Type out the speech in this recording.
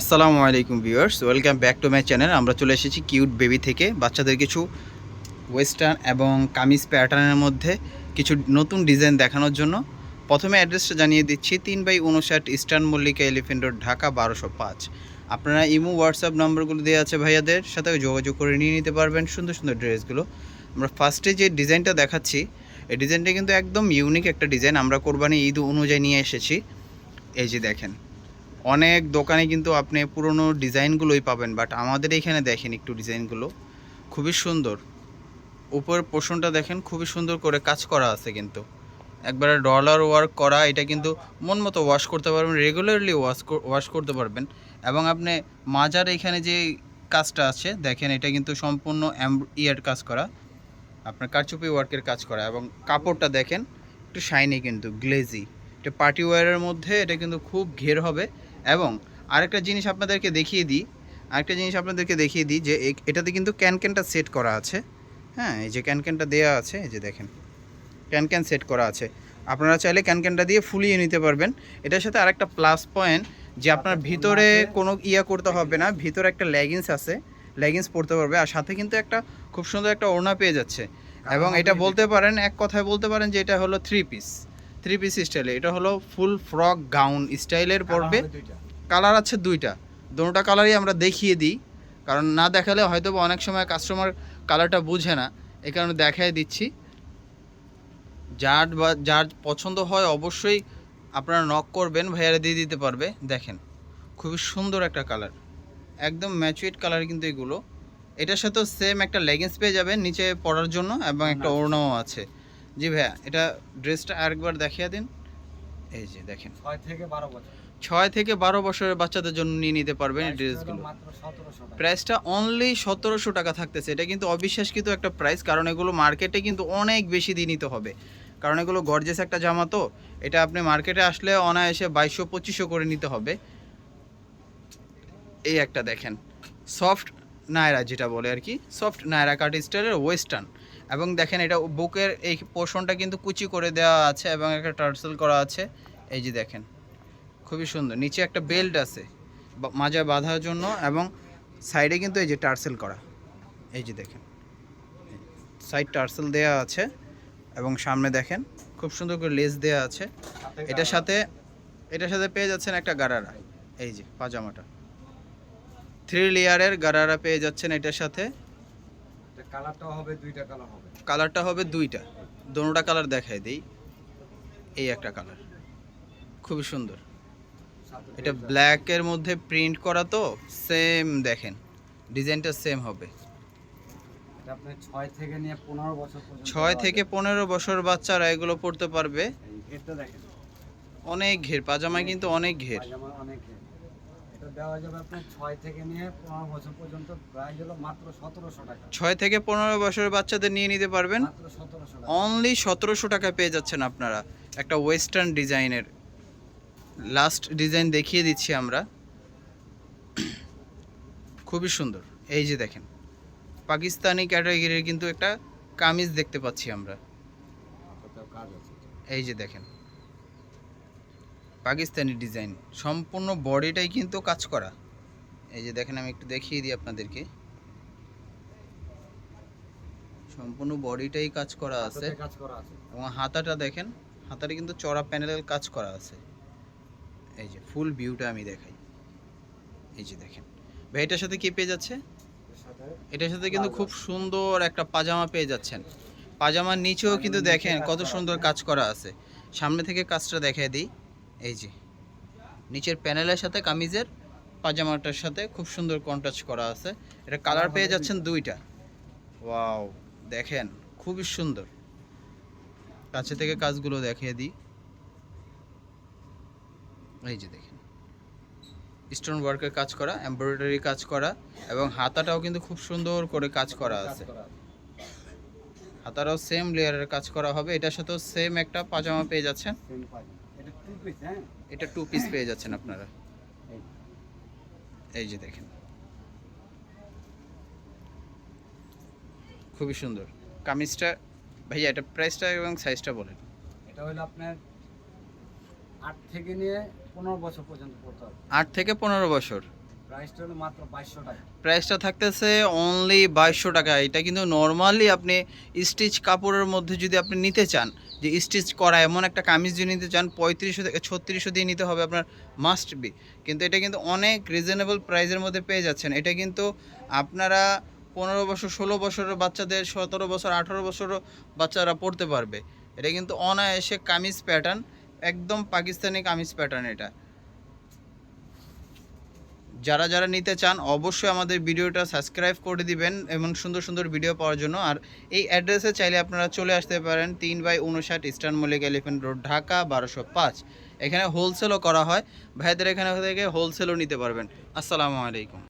আসসালামু আলাইকুম viewers, welcome back to my channel. আমরা চলে এসেছি কিউট বেবি থেকে। বাচ্চাদের কিছু ওয়েস্টার্ন এবং কামিজ প্যাটার্নের মধ্যে কিছু নতুন ডিজাইন দেখানোর জন্য প্রথমে অ্যাড্রেসটা জানিয়ে দিচ্ছি, তিন বাই উনষাট eastern Mallika elephant road Dhaka বারোশো পাঁচ। আপনারা ইমো, হোয়াটসঅ্যাপ নম্বরগুলো দেওয়া আছে ভাইয়াদের, সাথে যোগাযোগ করে নিয়ে নিতে পারবেন সুন্দর সুন্দর ড্রেসগুলো। আমরা ফার্স্টে যে ডিজাইনটা দেখাচ্ছি, এই ডিজাইনটা কিন্তু একদম ইউনিক একটা ডিজাইন। আমরা কোরবানি ঈদ অনুযায়ী নিয়ে এসেছি। এই যে দেখেন অনেক দোকানে কিন্তু আপনি পুরনো ডিজাইনগুলোই পাবেন বাট আমাদের এখানে দেখেন একটু ডিজাইনগুলো। খুবই সুন্দর। উপরের পোর্শনটা দেখেন, খুবই সুন্দর করে কাজ করা আছে কিন্তু। একবারে ডলার ওয়ার্ক করা, এটা কিন্তু মন মতো ওয়াশ করতে পারবেন রেগুলারলি ওয়াশ ওয়াশ করতে পারবেন। এবং আপনি মাজার এখানে যে কাজটা আছে, দেখেন এটা কিন্তু সম্পূর্ণ ইয়ার কাজ করা। আপনার কারচুপি ওয়ার্কের কাজ করা এবং কাপড়টা দেখেন, একটু শাইনি কিন্তু গ্লেজি এটা পার্টি ওয়্যারের মধ্যে এটা কিন্তু খুব ঘের হবে। এবং আরেকটা জিনিস আপনাদেরকে দেখিয়ে দিই আরেকটা জিনিস আপনাদেরকে দেখিয়ে দিই যে এটাতে কিন্তু ক্যানক্যানটা সেট করা আছে। হ্যাঁ এই যে ক্যানক্যানটা দেওয়া আছে এই যে দেখেন ক্যানক্যান সেট করা আছে। আপনারা চাইলে ক্যানক্যানটা দিয়ে ফুলিয়ে নিতে পারবেন। এটার সাথে আরেকটা প্লাস পয়েন্ট যে আপনার ভিতরে কোনো ইয়া করতে হবে না ভিতরে একটা লেগিংস আছে লেগিংস পরতে পারবে। আর সাথে কিন্তু একটা খুব সুন্দর একটা ওড়না পেয়ে যাচ্ছে। এবং এটা বলতে পারেন এক কথায় বলতে পারেন যে এটা হলো থ্রি পিস থ্রি পিস স্টাইলে এটা হলো ফুল ফ্রক গাউন স্টাইলের পড়বে। কালার আছে দুইটা। দুটোটা কালারই আমরা দেখিয়ে দিই। কারণ না দেখালে হয়তো বা অনেক সময় কাস্টমার কালারটা বুঝে না। এই কারণে দেখাই দিচ্ছি। যার বা যার পছন্দ হয় অবশ্যই আপনারা নক করবেন ভাইয়ারা দিয়ে দিতে পারবে। দেখেন খুবই সুন্দর একটা কালার একদম ম্যাচুয়েট কালার কিন্তু এগুলো। এটার সাথেও সেম একটা লেগিংস পেয়ে যাবেন নিচে পরার জন্য এবং একটা ওড়নাও আছে। জি ভাইয়া এটা ড্রেসটা আরেকবার দেখিয়ে দিন। এই যে দেখেন। ছয় থেকে বারো বছর। ছয় থেকে বারো বছরের বাচ্চাদের জন্য নিয়ে নিতে পারবেন এই ড্রেসগুলো প্রাইসটা অনলি সতেরোশো টাকা। থাকতেছে। এটা কিন্তু অবিশ্বাসকৃত একটা প্রাইস কারণ এগুলো মার্কেটে কিন্তু অনেক বেশি দিয়ে নিতে হবে। কারণ এগুলো গর্জেস একটা জামা তো এটা আপনি মার্কেটে আসলে অনায়াসে বাইশশো পঁচিশশো করে নিতে হবে। এই একটা দেখেন। সফট নায়রা যেটা বলে আর কি সফট নায়রা কাট স্টাইলের ওয়েস্টার্ন এবং দেখেন এটা বুকের এই পোর্শনটা কিন্তু কুচি করে দেওয়া আছে এবং একটা টার্সেল করা আছে। এই যে দেখেন, খুবই সুন্দর। নিচে একটা বেল্ট আছে মাজায় বাঁধার জন্য এবং সাইডে কিন্তু এই যে টার্সেল করা। এই যে দেখেন, সাইড টার্সেল দেওয়া আছে এবং সামনে দেখেন, খুব সুন্দর করে লেস দেওয়া আছে। এটার সাথে এটার সাথে পেয়ে যাচ্ছেন একটা গারারা। এই যে, পাজামাটা। থ্রি লেয়ারের গারারা পেয়ে যাচ্ছেন এটার সাথে। কালারটাও হবে দুইটা কালার হবে। কালারটা হবে দুইটা। দোনোটা কালার দেখাই দিই। এই একটা কালার। খুবই সুন্দর। এটা। ব্ল্যাকের মধ্যে প্রিন্ট করা তো সেম দেখেন। ডিজাইনটা সেম হবে। ছয় থেকে পনেরো বছর বাচ্চারা এগুলো পড়তে পারবে। অনেক ঘের পাজামায় কিন্তু অনেক ঘের। এটা দেওয়া যাবে আপনার ছয় থেকে নিয়ে পনেরো বছর পর্যন্ত প্রাইস হলো মাত্র সতেরোশো টাকা। ছয় থেকে পনেরো বছরের বাচ্চাদের নিয়ে নিতে পারবেন? মাত্র সতেরোশো টাকা। অনলি সতেরোশো টাকায় পেয়ে যাচ্ছেন আপনারা। একটা ওয়েস্টার্ন ডিজাইনের লাস্ট ডিজাইন দেখিয়ে দিচ্ছি আমরা। খুবই সুন্দর। এই যে দেখেন পাকিস্তানি ক্যাটাগরির কিন্তু একটা কামিজ দেখতে পাচ্ছি আমরা। আছে। এই যে দেখেন পাকিস্তানি ডিজাইন। সম্পূর্ণ বডিটাই কিন্তু কাজ করা। এই যে দেখেন আমি একটু দেখিয়ে দিই আপনাদেরকে। সম্পূর্ণ বডিটাই কাজ করা আছে। এবং হাতাটা দেখেন হাতাটা কিন্তু চড়া প্যানেলের কাজ করা আছে। এই যে ফুল ভিউটা আমি দেখাই। এই যে দেখেন। ভাই এটার সাথে কি পেয়ে যাচ্ছে? এটার সাথে কিন্তু খুব সুন্দর একটা পাজামা পেয়ে যাচ্ছেন। পাজামার নিচেও কিন্তু দেখেন কত সুন্দর কাজ করা আছে। সামনে থেকে কাজটা দেখাই দিই। এই যে। নিচের প্যানেলের সাথে কামিজের পাজামাটার সাথে খুব সুন্দর কন্ট্রাস্ট করা আছে। এটা কালার পেয়ে যাচ্ছেন দুইটা। ওয়াও দেখেন, খুবই সুন্দর। কাছে থেকে কাজগুলো দেখিয়ে দিই। এই যে দেখেন। স্টোন ওয়ার্কের কাজ করা এমব্রয়ডারি কাজ করা, এবং হাতাটাও কিন্তু খুব সুন্দর করে কাজ করা আছে। হাতাটাও সেম লেয়ারের কাজ করা হবে। এটার সাথেও সেম একটা পাজামা পেয়ে যাচ্ছেন। এটা টু পিস পেয়ে যাচ্ছেন আপনারা। এই। এই যে দেখেন। খুবই সুন্দর। কামিজটা ভাইয়া এটা প্রাইসটা এবং সাইজটা বলেন। এটা হলো আপনার আট থেকে নিয়ে পনেরো বছর পর্যন্ত পড়তে হবে। আট থেকে পনেরো বছর। প্রাইসটা হলো মাত্র বাইশশো টাকা। প্রাইসটা থাকতেছে অনলি বাইশশো টাকা। এটা কিন্তু নর্মালি আপনি স্টিচ কাপড়ের মধ্যে যদি আপনি নিতে চান যে স্টিচ করা, এমন একটা কামিজ যদি নিতে চান, পঁয়ত্রিশশো থেকে ছত্রিশশো দিয়ে নিতে হবে আপনার মাস্ট বি কিন্তু এটা কিন্তু অনেক রিজনেবল প্রাইসের মধ্যে পেয়ে যাচ্ছেন। এটা কিন্তু আপনারা পনেরো বছর, ষোলো বছরের বাচ্চাদের, সতেরো বছর, আঠেরো বছরও বাচ্চারা পড়তে পারবে। এটা কিন্তু অনায়াসে কামিজ প্যাটার্ন একদম পাকিস্তানি কামিজ প্যাটার্ন এটা। যারা যারা নিতে চান, অবশ্যই আমাদের ভিডিওটা সাবস্ক্রাইব করে দিবেন এবং সুন্দর সুন্দর ভিডিও পাওয়ার জন্য। আর এই অ্যাড্রেসে চাইলে আপনারা চলে আসতে পারেন তিন বাই উনষাট eastern Mallik elephant road, Dhaka বারোশো পাঁচ। এখানে হোলসেলও করা হয়। ভাইদের এখানে থেকে হোলসেলও নিতে পারবেন। আসসালামু আলাইকুম।